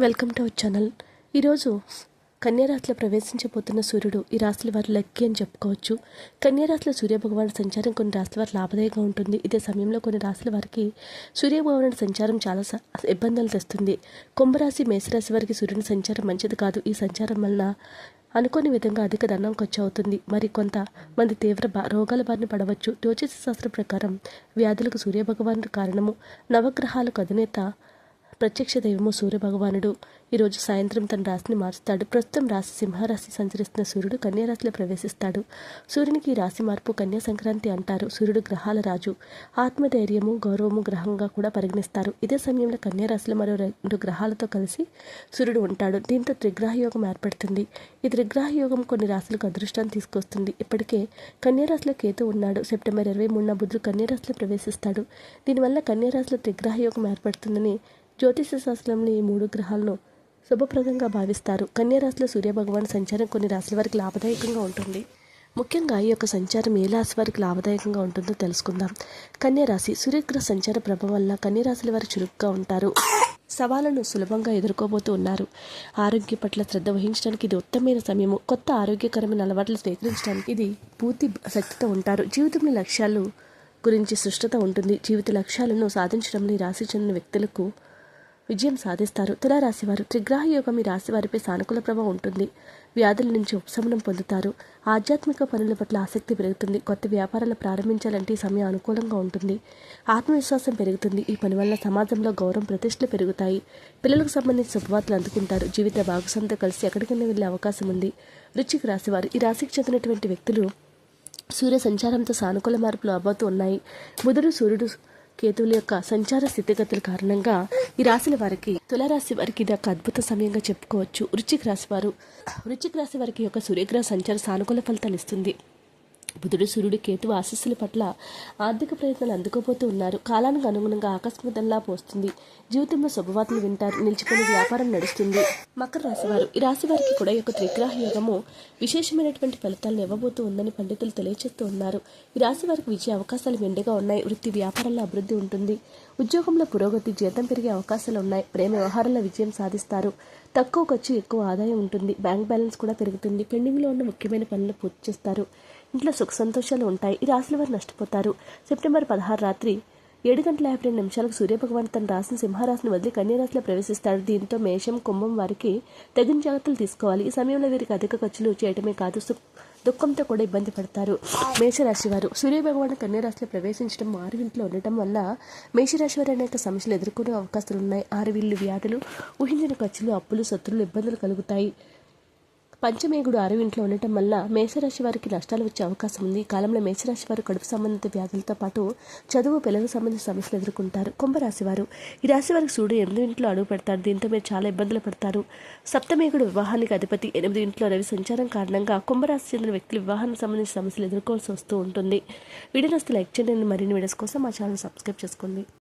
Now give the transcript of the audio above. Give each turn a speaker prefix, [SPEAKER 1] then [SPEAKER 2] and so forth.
[SPEAKER 1] Welcome to our channel ఈరోజు కన్యారాశిలో ప్రవేశించబోతున్న సూర్యుడు ఈ రాశుల వారి లక్కీ అని చెప్పుకోవచ్చు. కన్యారాశిలో సూర్యభగవానుడి సంచారం కొన్ని రాశుల వారి లాభదాయకంగా ఉంటుంది. ఇదే సమయంలో కొన్ని రాశుల వారికి సూర్యభగవానుడి సంచారం చాలా స- ఇబ్బందులు తెస్తుంది. కుంభరాశి మేషరాశి వారికి సూర్యుని సంచారం మంచిది కాదు. ఈ సంచారం వలన అనుకోని విధంగా అధిక ధనం ఖర్చు అవుతుంది. మరి కొంత మంది తీవ్ర రోగాల బారిన పడవచ్చు. జ్యోతిష శాస్త్రం ప్రకారం వ్యాధులకు సూర్యభగవానుడు కారణము. నవగ్రహాలకు అధినేత ప్రత్యక్ష దైవము సూర్యభగవానుడు. ఈరోజు సాయంత్రం తన రాశిని మారుస్తాడు ప్రస్తుతం రాశి సింహరాశి సంచరిస్తున్న సూర్యుడు కన్యారాశిలో ప్రవేశిస్తాడు. సూర్యునికి ఈ రాశి మార్పు కన్యా సంక్రాంతి అంటారు. సూర్యుడు గ్రహాల రాజు. ఆత్మధైర్యము గౌరవము గ్రహంగా కూడా పరిగణిస్తారు. ఇదే సమయంలో కన్యారాశిలో మరో రెండు గ్రహాలతో కలిసి సూర్యుడు ఉంటాడు. దీంతో త్రిగ్రహ యోగం ఏర్పడుతుంది. ఈ త్రిగ్రహ యోగం కొన్ని రాశులకు అదృష్టాన్ని తీసుకొస్తుంది. ఇప్పటికే కన్యారాశిలో కేతు ఉన్నాడు. సెప్టెంబర్ ఇరవై మూడున బుధుడు కన్యారాశిలో ప్రవేశిస్తాడు. దీనివల్ల కన్యారాశిలో త్రిగ్రహ యోగం ఏర్పడుతుందని జ్యోతిష శాస్త్రంలో ఈ మూడు గ్రహాలను శుభప్రదంగా భావిస్తారు. కన్యారాశిలో సూర్యభగవాన్ సంచారం కొన్ని రాశుల వారికి లాభదాయకంగా ఉంటుంది. ముఖ్యంగా ఈ యొక్క సంచారం ఏ రాశి వారికి లాభదాయకంగా ఉంటుందో తెలుసుకుందాం. కన్యారాశి సూర్యగ్రహ సంచార ప్రభావం వల్ల కన్యరాశుల వారు చురుగ్గా ఉంటారు. సవాళ్ళను సులభంగా ఎదుర్కోబోతూ ఉన్నారు. ఆరోగ్య పట్ల శ్రద్ధ వహించడానికి ఇది ఉత్తమమైన సమయము. కొత్త ఆరోగ్యకరమైన అలవాట్లు స్వీకరించడానికి ఇది పూర్తి శక్తితో ఉంటారు. జీవితంలో లక్ష్యాలు గురించి సృష్టత ఉంటుంది. జీవిత లక్ష్యాలను సాధించడంలో ఈ రాశి చెందిన వ్యక్తులకు విజయం సాధిస్తారు. తులారాశివారు త్రిగ్రహ యోగం ఈ రాశివారిపై సానుకూల ప్రభావం ఉంటుంది. వ్యాధుల నుంచి ఉపశమనం పొందుతారు. ఆధ్యాత్మిక పనుల పట్ల ఆసక్తి పెరుగుతుంది. కొత్త వ్యాపారాలు ప్రారంభించాలంటే ఈ సమయం అనుకూలంగా ఉంటుంది. ఆత్మవిశ్వాసం పెరుగుతుంది. ఈ పని వల్ల సమాజంలో గౌరవం ప్రతిష్టలు పెరుగుతాయి. పిల్లలకు సంబంధించిన శుభవార్తలు అందుకుంటారు. జీవిత భాగస్వామితో కలిసి ఎక్కడికైనా వెళ్ళే అవకాశం ఉంది. రుచికి రాశివారు ఈ రాశికి చెందినటువంటి వ్యక్తులు సూర్య సంచారంతో సానుకూల మార్పులు అవ్వబోతూ ఉన్నాయి. బుధుడు సూర్యుడు కేతువుల యొక్క సంచార స్థితిగతుల కారణంగా ఈ రాశుల వారికి తులారాశి వారికి ఇది ఒక అద్భుత సమయంగా చెప్పుకోవచ్చు. వృశ్చిక రాశి వారు వృశ్చిక రాశి వారికి యొక్క సూర్యగ్రహ సంచార సానుకూల ఫలితాలు ఇస్తుంది. బుధుడు సూర్యుడు కేతు ఆశస్సుల పట్ల ఆర్థిక ప్రయత్నాలు అందుకోబోతూ ఉన్నారు. కాలానికి అనుగుణంగా ఆకస్మికంలా పోస్తుంది. జీవితంలో శుభవార్తలు వింటారు. నిలిచిపోయిన వ్యాపారం నడుస్తుంది. మకర రాశి వారు ఈ రాశి వారికి కూడా ఈ యొక్క త్రిగ్రహ యోగము విశేషమైనటువంటి ఫలితాలను ఇవ్వబోతూ ఉందని పండితులు తెలియజేస్తూ ఉన్నారు. ఈ రాశి వారికి విజయ అవకాశాలు మెండుగా ఉన్నాయి. వృత్తి వ్యాపారంలో అభివృద్ధి ఉంటుంది. ఉద్యోగంలో పురోగతి జీతం పెరిగే అవకాశాలు ఉన్నాయి. ప్రేమ వ్యవహారంలో విజయం సాధిస్తారు. తక్కువ ఖర్చు ఎక్కువ ఆదాయం ఉంటుంది. బ్యాంక్ బ్యాలెన్స్ కూడా పెరుగుతుంది. పెండింగ్లో ఉన్న ముఖ్యమైన పనులు పూర్తి చేస్తారు. ఇంట్లో సుఖ సంతోషాలు ఉంటాయి. ఈ రాశుల వారు నష్టపోతారు. సెప్టెంబర్ పదహారు రాత్రి ఏడు గంటల యాభై రెండు నిమిషాలకు సూర్యభగవాన్ తన రాసిన సింహరాశిని వదిలి కన్యారాశిలో ప్రవేశిస్తాడు. దీంతో మేషం కుంభం వారికి తగిన జాగ్రత్తలు తీసుకోవాలి. ఈ సమయంలో వీరికి అధిక ఖర్చులు చేయటమే కాదు దుఃఖంతో కూడా ఇబ్బంది పడతారు మేషరాశి వారు. సూర్యభగవాన్ కన్యారాశిలో ప్రవేశించడం ఆరు ఇంట్లో ఉండటం వల్ల మేషరాశి వారు అనేక సమస్యలు ఎదుర్కొనే అవకాశాలు ఉన్నాయి. ఆరు వీళ్ళు వ్యాధులు ఊహించిన ఖర్చులు అప్పులు శత్రులు ఇబ్బందులు కలుగుతాయి. పంచమేగుడు ఆరు ఇంట్లో ఉండటం వల్ల మేషరాశి వారికి నష్టాలు వచ్చే అవకాశం ఉంది. ఈ కాలంలో మేషరాశి వారు కడుపు సంబంధిత వ్యాధులతో పాటు చదువు పిల్లలకు సంబంధించిన సమస్యలు ఎదుర్కొంటారు. కుంభరాశి వారు ఈ రాశి వారికి సూర్యుడు ఎనిమిది ఇంట్లో అడుగు పెడతారు. దీంతో మీరు చాలా ఇబ్బందులు పడతారు. సప్తమేగుడు వివాహానికి అధిపతి ఎనిమిది ఇంట్లో రవి సంచారం కారణంగా కుంభరాశి చెందిన వ్యక్తులు వివాహానికి సంబంధించిన సమస్యలు ఎదుర్కోవాల్సి వస్తూ ఉంటుంది. వీడియో నస్తే లైక్ చేయండి. మరిన్ని వీడియోస్ కోసం మా ఛానల్ సబ్స్క్రైబ్ చేసుకోండి.